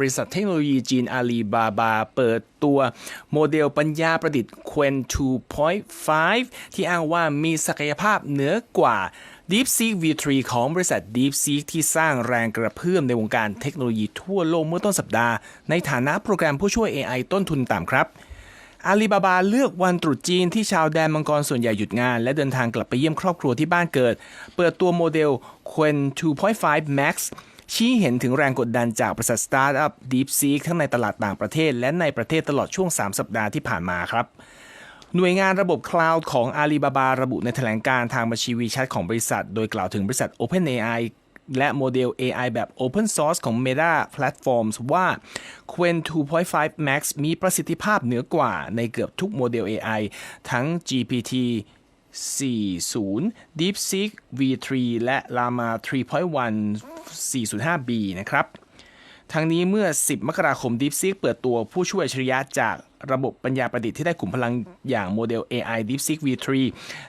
บริษัทเทคโนโลยีจีนอาลีบาบา เปิดตัวโมเดลปัญญาประดิษฐ์ Quen 2.5 ที่อ้างว่ามีศักยภาพเหนือกว่า DeepSeek V3 ของบริษัท DeepSeek ที่สร้างแรงกระเพื่อมในวงการเทคโนโลยีทั่วโลกเมื่อต้นสัปดาห์ ในฐานะโปรแกรมผู้ช่วย AI ต้นทุนต่ำครับอาลีบาบาเลือกวันตรุษจีนที่ชาวแดนมังกรส่วนใหญ่หยุดงาน และเดินทางกลับไปเยี่ยมครอบครัวที่บ้านเกิด เปิดตัวโมเดล Quen 2.5 Max ชี้เห็นถึงแรงกดดันจากบริษัทสตาร์ทอัพ DeepSeek ทั้งในตลาดต่างประเทศ และในประเทศตลอดช่วง 3 สัปดาห์ที่ผ่านมาครับหน่วยงานระบบคลาวด์ของ Alibaba ระบุในแถลงการทางบัญชีวีแชทของบริษัท โดยกล่าวถึงบริษัท OpenAI และโมเดล AI แบบ Open Source ของ Meta Platforms ว่า Quen 2.5 Max มีประสิทธิภาพเหนือกว่าในเกือบทุกโมเดล AI ทั้ง GPT 40 DeepSeek V3 และ Llama 3.1 405b นะครับ ทั้งนี้เมื่อ 10 มกราคม DeepSeek เปิดตัวผู้ช่วยอัจฉริยะจากระบบปัญญาประดิษฐ์ที่ได้ขุมพลังอย่างโมเดล AI DeepSeek V3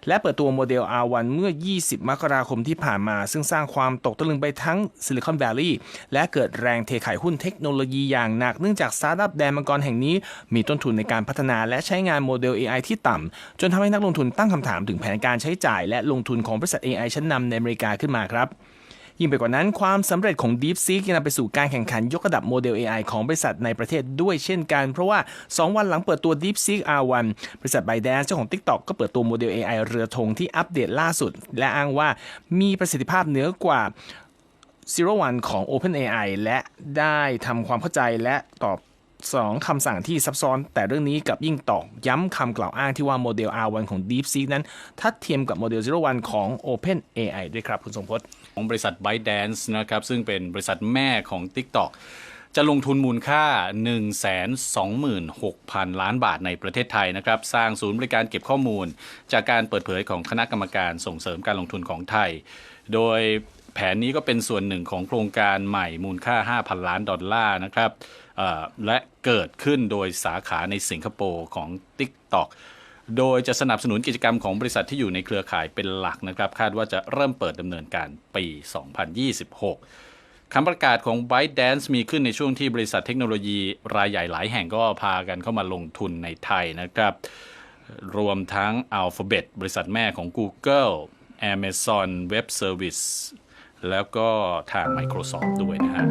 และเปิดตัวโมเดล R1 เมื่อ 20 มกราคมที่ผ่านมา ซึ่งสร้างความตกตะลึงไปทั้ง Silicon Valley และเกิดแรงเทขายหุ้นเทคโนโลยีอย่างหนัก เนื่องจากสตาร์ทอัพแดนมังกรแห่งนี้ มีต้นทุนในการพัฒนาและใช้งานโมเดล AI ที่ต่ำ จนทำให้นักลงทุนตั้งคำถามถึงแผนการใช้จ่าย และลงทุนของบริษัท AI ชั้นนำในอเมริกาขึ้นมาครับ ยิ่งไปกว่านั้นความสำเร็จของ DeepSeek ยังนำไปสู่การแข่งขันยกระดับโมเดล AI ของบริษัทในประเทศด้วยเช่นกัน เพราะว่า 2 วันหลังเปิดตัว DeepSeek R1 บริษัท ByteDance เจ้าของ TikTok ก็เปิดตัวโมเดล AI เรือธงที่อัปเดตล่าสุด และอ้างว่ามีประสิทธิภาพเหนือกว่า Zero One ของ OpenAI และได้ทำความเข้าใจและตอบ สองคำสั่งที่ซับซ้อน แต่เรื่องนี้กับยิ่งตอกย้ำคำกล่าวอ้างที่ว่าโมเดล R1 ของ DeepSeek นั้นทัดเทียมกับโมเดล Zero One ของ OpenAI ด้วยครับ คุณสมพศของบริษัท ByteDance นะครับซึ่งเป็นบริษัทแม่ของ TikTok จะลงทุนมูลค่า 126,000 ล้านบาทในประเทศไทยนะครับ สร้างศูนย์บริการเก็บข้อมูล จากการเปิดเผยของคณะกรรมการส่งเสริมการลงทุนของไทย โดยแผนนี้ก็เป็นส่วนหนึ่งของโครงการใหม่มูลค่า 5,000 ล้านดอลลาร์นะครับ และเกิดขึ้นโดยสาขาในสิงคโปร์ของ TikTok โดยจะสนับสนุนกิจกรรมของบริษัทที่อยู่ในเครือข่ายเป็นหลักนะครับ คาดว่าจะเริ่มเปิดดำเนินการปี 2026คำประกาศของ ByteDance มีขึ้นในช่วงที่บริษัทเทคโนโลยีรายใหญ่หลายแห่งก็พากันเข้ามาลงทุนในไทยนะครับ รวมทั้ง Alphabet บริษัทแม่ของ Google Amazon Web Service แล้วก็ทาง Microsoft ด้วยนะฮะ